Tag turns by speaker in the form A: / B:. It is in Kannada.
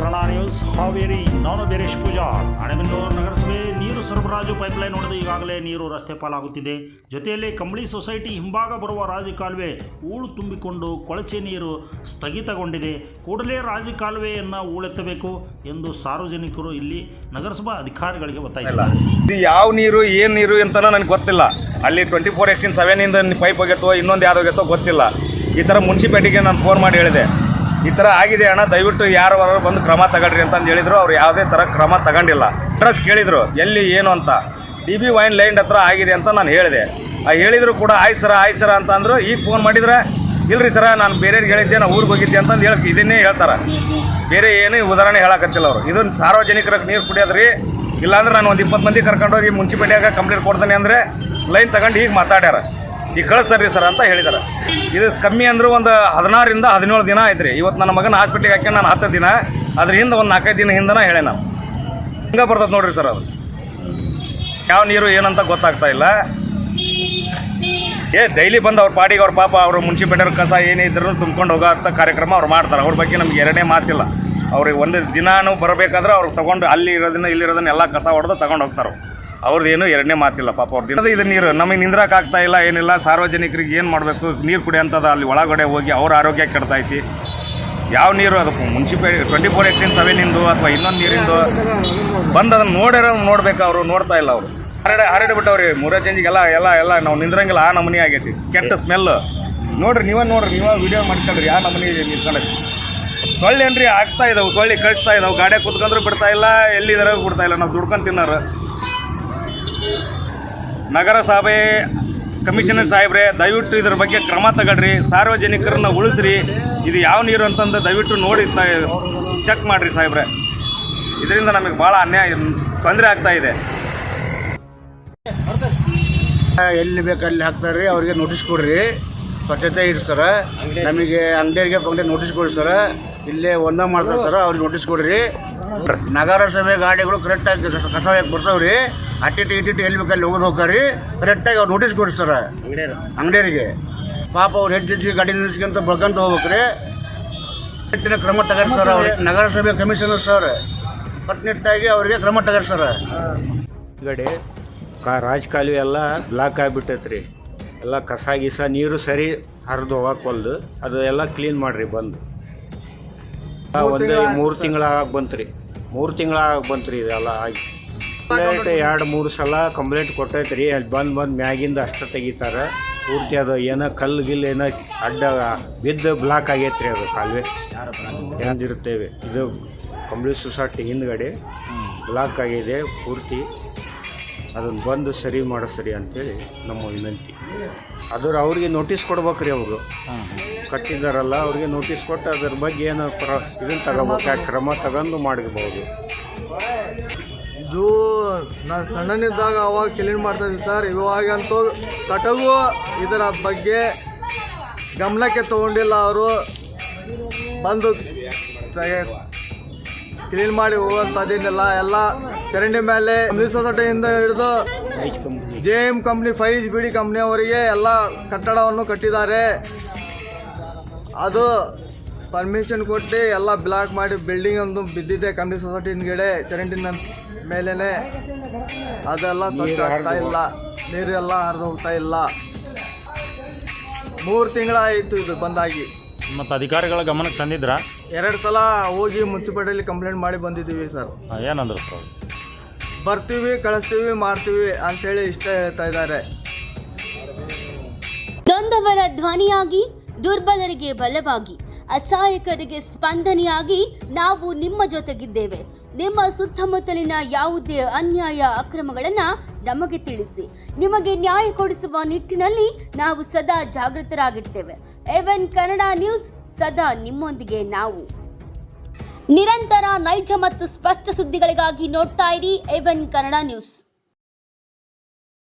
A: ಕನ್ನಡ ನ್ಯೂಸ್, ಹಾವೇರಿ ನಾನು ಬೇರೇಶ್ ಪೂಜಾ. ಅಣೆಬೆನ್ನೂರು ನಗರಸಭೆ ನೀರು ಸರಬರಾಜು ಪೈಪ್ಲೈನ್ ಹೊಡೆದು ಈಗಾಗಲೇ ನೀರು ರಸ್ತೆ ಪಾಲಾಗುತ್ತಿದೆ. ಜೊತೆಯಲ್ಲಿ ಕಂಬಳಿ ಸೊಸೈಟಿ ಹಿಂಭಾಗ ಬರುವ ರಾಜಕಾಲುವೆ ಹೂಳು ತುಂಬಿಕೊಂಡು ಕೊಳಚೆ ನೀರು ಸ್ಥಗಿತಗೊಂಡಿದೆ. ಕೂಡಲೇ ರಾಜಕಾಲುವೆಯನ್ನು ಹೂಳೆತ್ತಬೇಕು ಎಂದು ಸಾರ್ವಜನಿಕರು ಇಲ್ಲಿ ನಗರಸಭಾ ಅಧಿಕಾರಿಗಳಿಗೆ ಒತ್ತಾಯಿಸಿಲ್ಲ
B: ಇದು ಯಾವ ನೀರು, ಏನು ನೀರು ಅಂತ ನನಗೆ ಗೊತ್ತಿಲ್ಲ. ಅಲ್ಲಿ ಟ್ವೆಂಟಿ ಫೋರ್ ಎಕ್ಸಿನ್ ಸೆವೆನಿಂದ ಪೈಪ್ ಹೋಗ್ಯತ್ತೋ ಇನ್ನೊಂದು ಯಾವ್ದು ಗೊತ್ತಿಲ್ಲ. ಈ ಥರ ಮುನ್ಸಿಪಾಲ್ಟಿಗೆ ನಾನು ಫೋನ್ ಮಾಡಿ ಹೇಳಿದೆ. ಈ ಥರ ಆಗಿದೆ ಅಣ್ಣ. ದಯವಿಟ್ಟು ಯಾರು ಬಂದು ಕ್ರಮ ತಗೊಳ್ರಿ ಅಂತ ಹೇಳಿದ್ರು. ಅವ್ರು ಯಾವುದೇ ಥರ ಕ್ರಮ ತಗೊಂಡಿಲ್ಲ. ಅಡ್ರೆಸ್ ಕೇಳಿದರು, ಎಲ್ಲಿ, ಏನು ಅಂತ. ಡಿ ಬಿ ವೈನ್ ಲೈನ್ ಹತ್ರ ಆಗಿದೆ ಅಂತ ನಾನು ಹೇಳಿದೆ. ಆ ಹೇಳಿದ್ರು ಕೂಡ ಆಯ್ತು ಸರ ಆಯ್ತು ಸರ ಅಂತ ಅಂದರು. ಈಗ ಫೋನ್ ಮಾಡಿದ್ರೆ, ಇಲ್ರಿ ಸರ, ನಾನು ಬೇರೆಯವ್ರಿಗೆ ಹೇಳಿದ್ದೆ ನಾನು ಊರಿಗೆ ಹೋಗಿದ್ದೆ ಅಂತಂದು ಹೇಳಿ, ಇದನ್ನೇ ಹೇಳ್ತಾರೆ. ಬೇರೆ ಏನು ಉದಾಹರಣೆ ಹೇಳಕತ್ತಿಲ್ಲ ಅವರು. ಇದನ್ನು ಸಾರ್ವಜನಿಕರಿಗೆ ನೀರು ಕುಡಿಯೋದ್ರಿ. ಇಲ್ಲಾಂದ್ರೆ ನಾನು ಒಂದು ಇಪ್ಪತ್ತು ಮಂದಿ ಕರ್ಕೊಂಡೋಗಿ ಮುನ್ಸಿಪಾಲ್ಟಿಯಾಗ ಕಂಪ್ಲೇಂಟ್ ಕೊಡ್ತೇನೆ ಅಂದರೆ, ಲೈನ್ ತಗೊಂಡು ಈಗ ಮಾತಾಡ್ಯಾರ. ಈಗ ಕಳಿಸ್ತಾರ್ರಿ ಸರ್ ಅಂತ ಹೇಳಿದ್ದಾರೆ ಇದು ಕಮ್ಮಿ ಅಂದ್ರೆ ಒಂದು ಹದಿನಾರರಿಂದ ಹದಿನೇಳು ದಿನ ಆಯ್ತು ರೀ ಇವತ್ತು ನನ್ನ ಮಗನ ಹಾಸ್ಪಿಟ್ಲಿಗೆ ಹಾಕಿ ನಾನು ಹತ್ತು ದಿನ. ಅದ್ರ ಹಿಂದೆ ಒಂದು ನಾಲ್ಕೈದು ದಿನ ಹಿಂದನ ಹೇಳಿ ನಾನು. ಹಿಂಗೆ ಬರ್ತದೆ ನೋಡ್ರಿ ಸರ್ ಅದು. ಯಾವ ನೀರು ಏನಂತ ಗೊತ್ತಾಗ್ತಾ ಇಲ್ಲ. ಏ, ಡೈಲಿ ಬಂದು ಅವ್ರ ಪಾಡಿಗೆ ಅವ್ರ ಪಾಪ ಅವರು ಮುನ್ಸಿಪಾಲ್ಟಿ ಕಸ ಏನೇ ಇದ್ರೂ ತುಂಬ್ಕೊಂಡು ಹೋಗೋ ಕಾರ್ಯಕ್ರಮ ಅವ್ರು ಮಾಡ್ತಾರೆ. ಅವ್ರ ಬಗ್ಗೆ ನಮ್ಗೆ ಎರಡನೇ ಮಾತಿಲ್ಲ. ಅವ್ರಿಗೆ ಒಂದು ದಿನಾನು ಬರಬೇಕಾದ್ರೆ ಅವ್ರಿಗೆ ತೊಗೊಂಡು ಅಲ್ಲಿ ಇರೋದನ್ನ ಇಲ್ಲಿರೋದನ್ನ ಎಲ್ಲ ಕಸ ಹೊಡೆದು ತಗೊಂಡು ಹೋಗ್ತಾರೆ ಅವ್ರದ್ದು ಏನು ಎರಡನೇ ಮಾತಿಲ್ಲ, ಪಾಪ ಅವ್ರ ದಿನದ ಇದು ನೀರು, ನಮಗೆ ನಿಂದ್ರಕ್ಕೆ ಆಗ್ತಾ ಇಲ್ಲ, ಏನಿಲ್ಲ, ಸಾರ್ವಜನಿಕರಿಗೆ ಏನು ಮಾಡಬೇಕು? ನೀರು ಕುಡಿಯೋಂಥದ್ದು ಅಲ್ಲಿ ಒಳಗಡೆ ಹೋಗಿ ಅವ್ರ ಆರೋಗ್ಯ ಕೆಡ್ತೈತಿ. ಯಾವ ನೀರು ಅದು? ಮುನ್ಸಿಪಾಲಿ, ಟ್ವೆಂಟಿ ಫೋರ್ ಏಯ್ಟೀನ್ ಸೆವೆನಿಂದು ಅಥವಾ ಇನ್ನೊಂದು ನೀರಿಂದು? ಬಂದು ಅದನ್ನು ನೋಡಿರೋ ನೋಡ್ಬೇಕು ಅವರು, ನೋಡ್ತಾ ಇಲ್ಲ ಅವರು. ಹರಡೆ, ಹರಡಿ ಬಿಟ್ಟವ್ರಿ, ಮೂರೇ ಚೇಂಜಿಗೆಲ್ಲ, ಎಲ್ಲ ಎಲ್ಲ ನಾವು ನಿಂದ್ರಂಗಿಲ್ಲ, ಆ ನಮೂನಿ ಆಗೈತಿ. ಕೆಟ್ಟ ಸ್ಮೆಲ್ ನೋಡ್ರಿ, ನೀವೇ ನೋಡ್ರಿ, ನೀವೇ ವಿಡಿಯೋ ಮಾಡ್ಕೊಂಡ್ರಿ ಯಾವ ನಮೂನಿ ನಿಂತ್ಕೊಂಡೈತಿ. ಸೊಳ್ಳೆ ಏನ್ರಿ ಆಗ್ತಾ ಇದಾವೆ, ಸೊಳ್ಳೆ ಕಳಿಸ್ತಾ ಇದಾವೆ, ಗಾಡಿಯಾಗ ಕುತ್ಕೊಂಡ್ರು ಬಿಡ್ತಾ ಇಲ್ಲ, ಎಲ್ಲಿದಾರ ಬಿಡ್ತಾ ಇಲ್ಲ, ನಾವು ದುಡ್ಕೊಂಡು ತಿನ್ನೋರು. ನಗರಸಭೆ ಕಮಿಷನರ್ ಸಾಹೇಬ್ರೆ, ದಯವಿಟ್ಟು ಇದ್ರ ಬಗ್ಗೆ ಕ್ರಮ ತಗೊಳ್ರಿ, ಸಾರ್ವಜನಿಕರನ್ನ ಉಳಿಸ್ರಿ. ಇದು ಯಾವ ನೀರು ಅಂತಂದು ದಯವಿಟ್ಟು ನೋಡಿ ಚೆಕ್ ಮಾಡಿರಿ ಸಾಹೇಬ್ರೆ. ಇದರಿಂದ ನಮಗೆ ಭಾಳ ಅನ್ಯಾಯ, ತೊಂದರೆ ಆಗ್ತಾ ಇದೆ.
C: ಎಲ್ಲಿ ಬೇಕು ಅಲ್ಲಿ ಹಾಕ್ತಾರೆ ಅವ್ರಿಗೆ ನೋಟಿಸ್ ಕೊಡ್ರಿ. ಸ್ವಚ್ಛತೆ ಇರ್ ಸರ. ನಮಗೆ ಅಂಗಡಿಗೆ ಕೊಂಡೆ ನೋಟಿಸ್ ಕೊಡ್ರಿ ಸರ. ಇಲ್ಲೇ ಒಂದ ಮಾಡ್ತಾರೆ ಸರ, ಅವ್ರಿಗೆ ನೋಟಿಸ್ ಕೊಡ್ರಿ. ನಗರಸಭೆ ಗಾಡಿಗಳು ಕರೆಕ್ಟಾಗಿ ಕಸ ಯಾಕೆ ಬರ್ತಾವ್ರಿ. ಅಟ್ಟಿಟ್ಟು ಇಟ್ಟಿಟ್ಟು ಎಲ್ಲಿ ಬೇಕಲ್ಲಿ ಹೋಗೋದು ಹೋಗ್ತಾರ್ರಿ ಕರೆಕ್ಟಾಗಿ ಅವ್ರು ನೋಟಿಸ್ ಕೊಡಿಸ್ತಾರೆ. ಅಂಗಡಿಯರಿಗೆ ಪಾಪ ಅವ್ರು ಹೆಚ್ಚು ಹೆಚ್ಚಿಗೆ ಗಾಡಿ ನಿಲ್ಲಿಸ್ಕೊಂತ ಬಳ್ಕೊಂತ ಹೋಗ್ಬೇಕ್ರಿ. ಹೆಚ್ಚಿನ ಕ್ರಮ ತಗೋರಿ ಸರ್ ಅವ್ರಿಗೆ ನಗರಸಭೆ ಕಮಿಷನರ್ ಸರ್. ಕಟ್ಟುನಿಟ್ಟಾಗಿ ಅವರಿಗೆ ಕ್ರಮ ತಗೋರಿ ಸರ್
D: ಗಡೆ ಕಾ ರಾಜಕಾಲುವೆ ಎಲ್ಲ ಬ್ಲಾಕ್ ಆಗಿಬಿಟ್ಟೈತೆ ರೀ ಎಲ್ಲ ಕಸ ಗಿಸ ನೀರು ಸರಿ ಹರಿದು ಹೊಲ್ದು ಅದು ಎಲ್ಲ ಕ್ಲೀನ್ ಮಾಡಿರಿ ಬಂದು. ಒಂದು ಮೂರು ತಿಂಗಳ ಆಗಿ ಬಂತು ರೀ ಮೂರು ತಿಂಗಳ ಆಗಿ ಬಂತು ರೀ ಇದೆಲ್ಲ ಆಗಿ. ಕಂಪ್ಲೇಂಟ್ ಎರಡು ಮೂರು ಸಲ ಕಂಪ್ಲೇಂಟ್ ಕೊಟ್ಟೈತೆ ರೀ ಅಲ್ಲಿ ಬಂದು ಬಂದು ಮ್ಯಾಗಿಂದ ಅಷ್ಟು ತೆಗಿತಾರ. ಪೂರ್ತಿ ಅದು ಏನೋ ಕಲ್ಲು ಗಿಲ್ಲು ಏನೋ ಅಡ್ಡ ಬಿದ್ದು ಬ್ಲಾಕ್ ಆಗೈತೆ ರೀ ಅದು ಕಾಲುವೆ. ಎಂದಿರುತ್ತೇವೆ ಇದು ಕಂಬಳಿ ಸೊಸೈಟಿ ಹಿಂದ್ಗಡೆ ಬ್ಲಾಕ್ ಆಗಿದೆ ಪೂರ್ತಿ. ಅದನ್ನು ಬಂದು ಸರಿ ಮಾಡಿಸ್ರಿ ಅಂತೇಳಿ ನಮ್ಮ ವಿನಂತಿ. ಅದ್ರ ಅವ್ರಿಗೆ ನೋಟಿಸ್ ಕೊಡ್ಬೇಕ್ರಿ ಅವರು. ಕಟ್ಟಿದಾರಲ್ಲ, ಅವ್ರಿಗೆ ನೋಟಿಸ್ ಕೊಟ್ಟು ಅದ್ರ ಬಗ್ಗೆ ಏನೋ ಪ್ರ ಇದನ್ನು ತಗೋಬೇಕು, ಕ್ರಮ ತಗೊಂಡು ಮಾಡಿರ್ಬೋದು
E: ಇದು ನಾನು ಸಣ್ಣನಿದ್ದಾಗ ಅವಾಗ ಕ್ಲೀನ್ ಮಾಡ್ತಾ ಇದ್ದೆ ಸರ್ ಇವಾಗಂತೂ ಕಟಗು ಇದರ ಬಗ್ಗೆ ಗಮನಕ್ಕೆ ತಗೊಂಡಿಲ್ಲ ಅವರು. ಬಂದು ಕ್ಲೀನ್ ಮಾಡಿ ಹೋಗುವಂಥದ್ದೇನಿಲ್ಲ. ಎಲ್ಲ ಚರಂಡಿ ಮೇಲೆ ಸೊಸೈಟಿಯಿಂದ ಹಿಡಿದು J M company Faiz B D ಕಂಪ್ನಿಯವರಿಗೆ ಎಲ್ಲ ಕಟ್ಟಡವನ್ನು ಕಟ್ಟಿದ್ದಾರೆ. ಅದು ಪರ್ಮಿಷನ್ ಕೊಟ್ಟು ಎಲ್ಲ ಬ್ಲಾಕ್ ಮಾಡಿ ಬಿಲ್ಡಿಂಗ್ ಒಂದು ಬಿದ್ದಿದೆ ಕಮ್ಮಿ ಸೊಸೈಟಿ ಹಿಂದ್ಗಡೆ ಚರಂಡಿನ ಮೇಲೇನೆ. ಅದೆಲ್ಲ ಸ್ವಚ್ಛ ಆಗ್ತಾ ಇಲ್ಲ. ನೀರೆಲ್ಲ ಹರಿದು ಹೋಗ್ತಾ ಇಲ್ಲ. ಮೂರು ತಿಂಗಳಾಯಿತು ಇದು ಬಂದಾಗಿ.
A: ಮತ್ತು ಅಧಿಕಾರಿಗಳ ಗಮನಕ್ಕೆ ತಂದಿದ್ರಾ?
E: ಎರಡು ಸಲ ಹೋಗಿ ಮುನ್ಸಿಪಾಲ್ಟಿಯಲ್ಲಿ ಕಂಪ್ಲೇಂಟ್ ಮಾಡಿ ಬಂದಿದ್ದೀವಿ ಸರ್
A: ಏನಂದ್ರು ಸರ್
E: ಬರ್ತೀವಿ ಕಳಿಸ್ತೀವಿ ಮಾಡ್ತೀವಿ ಅಂಥೇಳಿ ಇಷ್ಟ ಹೇಳ್ತಾ ಇದ್ದಾರೆ.
F: ನೊಂದವರ ಧ್ವನಿಯಾಗಿ ದುರ್ಬಲರಿಗೆ ಬಲವಾಗಿ. ಅಸಹಾಯಕರಿಗೆ ಸ್ಪಂದನೆಯಾಗಿ ನಾವು ನಿಮ್ಮ ಜೊತೆಗಿದ್ದೇವೆ. ನಿಮ್ಮ ಸುತ್ತಮುತ್ತಲಿನ ಯಾವುದೇ ಅನ್ಯಾಯ ಅಕ್ರಮಗಳನ್ನು ನಮಗೆ ತಿಳಿಸಿ. ನಿಮಗೆ ನ್ಯಾಯ ಕೊಡಿಸುವ ನಿಟ್ಟಿನಲ್ಲಿ ನಾವು ಸದಾ ಜಾಗೃತರಾಗಿರ್ತೇವೆ. ಎವೆನ್ ಕನ್ನಡ ನ್ಯೂಸ್, ಸದಾ ನಿಮ್ಮೊಂದಿಗೆ ನಾವು. ನಿರಂತರ ನೈಜ ಮತ್ತು ಸ್ಪಷ್ಟ ಸುದ್ದಿಗಳಿಗಾಗಿ ನೋಡ್ತಾ ಇರಿ ಎವೆನ್ ಕನ್ನಡ ನ್ಯೂಸ್.